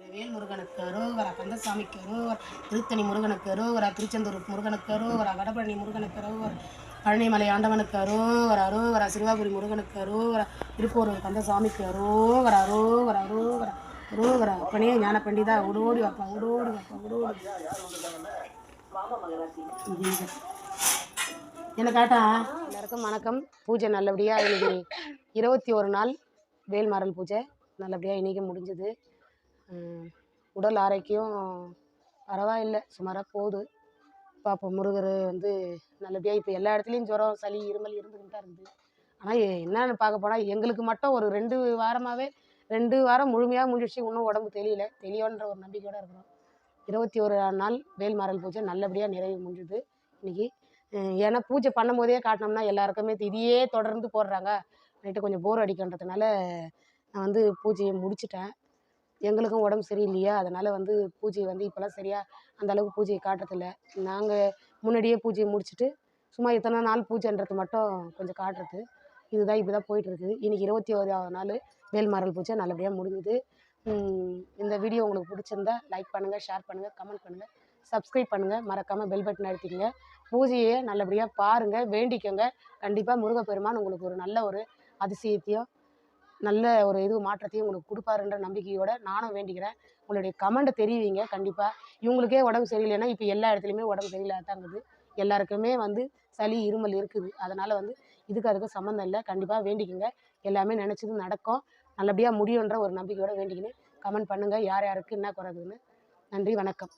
வேல் முருகனுக்கு அரோகரா கந்தசாமிக்கு அரோகரா திருத்தணி முருகனுக்கு அரோகரா திருச்செந்தூர் முருகனுக்கு அரோகரா வடபழனி முருகனுக்கு அரோகரா பழனிமலை ஆண்டவனுக்கு அரோகரா அரோகரா சிறுவாபுரி முருகனுக்கு அரோகரா திருப்பூர் கந்தசாமிக்கு அரோகரா அரோகரா அரோகரா அரோகரா. அப்பனே ஞான பண்டிதா ஓடோடி வாப்பா ஓடோடி வாப்பா ஓடோடி. என்ன காட்டா எல்லாருக்கும் வணக்கம். பூஜை நல்லபடியாக இன்னைக்கு இருபத்தி ஒரு நாள் வேல்மாறல் பூஜை. நல்லபடியாக இன்றைக்கி முடிஞ்சுது. உடல் ஆரோக்கியம் பரவாயில்லை. சுமாராக போகுது. பார்ப்போம் முருகர் வந்து நல்லபடியாக இப்போ எல்லா இடத்துலையும் ஜுரம் சளி இருமல் இருந்துக்கிட்டு தான் இருக்குது. ஆனால் என்னென்னு பார்க்க போனால் எங்களுக்கு மட்டும் ஒரு ரெண்டு வாரமாகவே ரெண்டு வாரம் முழுமையாக முடிஞ்சிடுச்சு இன்னும் உடம்பு தெரியல தெளியோன்ற ஒரு நம்பிக்கையோடு இருக்கிறோம். இருபத்தி ஒரு நாள் வேல்மாறல் பூஜை நல்லபடியாக நிறைவு முடிஞ்சுது. இன்னைக்கு ஏன்னா பூஜை பண்ணும்போதே காட்டினோம்னா எல்லாருக்குமே இதையே தொடர்ந்து போடுறாங்க. நைட்டு கொஞ்சம் போர் அடிக்கின்றதுனால நான் வந்து பூஜையை முடிச்சிட்டேன். எங்களுக்கும் உடம்பு சரியில்லையா? அதனால் வந்து பூஜையை வந்து இப்போலாம் சரியாக அந்த அளவுக்கு பூஜையை காட்டுறதில்ல. நாங்கள் முன்னாடியே பூஜையை முடிச்சுட்டு சும்மா இத்தனை நாள் பூஜைன்றது மட்டும் கொஞ்சம் காட்டுறது. இதுதான் இப்படி தான் போயிட்டுருக்குது இன்றைக்கி இருபத்தி ஓராவது நாள் வேல்மாறல் பூஜை. நல்லபடியாக முடிஞ்சுது. இந்த வீடியோ உங்களுக்கு பிடிச்சிருந்தா லைக் பண்ணுங்கள் ஷேர் பண்ணுங்கள் கமெண்ட் பண்ணுங்கள் சப்ஸ்கிரைப் பண்ணுங்கள் மறக்காமல் பெல் பட்டன் அழுத்திக்கங்க பூஜையை நல்லபடியாக பாருங்கள் வேண்டிக்கோங்க. கண்டிப்பாக முருகப்பெருமான் உங்களுக்கு ஒரு நல்ல ஒரு அதிசயத்தையும் நல்ல ஒரு இது மாற்றத்தையும் உங்களுக்கு கொடுப்பாருன்ற நம்பிக்கையோட நானும் வேண்டிக்கிறேன். உங்களுடைய கமெண்ட்டை தெரிவிங்க கண்டிப்பாக இவங்களுக்கே உடம்பு சரியில்லைன்னா இப்போ எல்லா இடத்துலையுமே உடம்பு சரியில்லாதாங்குது எல்லாருக்குமே வந்து சளி இருமல் இருக்குது. அதனால் வந்து இதுக்கு அதுக்கு சம்மந்தம் இல்லை. கண்டிப்பாக வேண்டிக்கோங்க. எல்லாமே நினச்சது நடக்கும். நல்லபடியாக முடியுன்ற ஒரு நம்பிக்கையோட வேண்டிக்கின்னு கமெண்ட் பண்ணுங்கள் யார் யாருக்கு என்ன குறைக்குதுன்னு நன்றி வணக்கம்.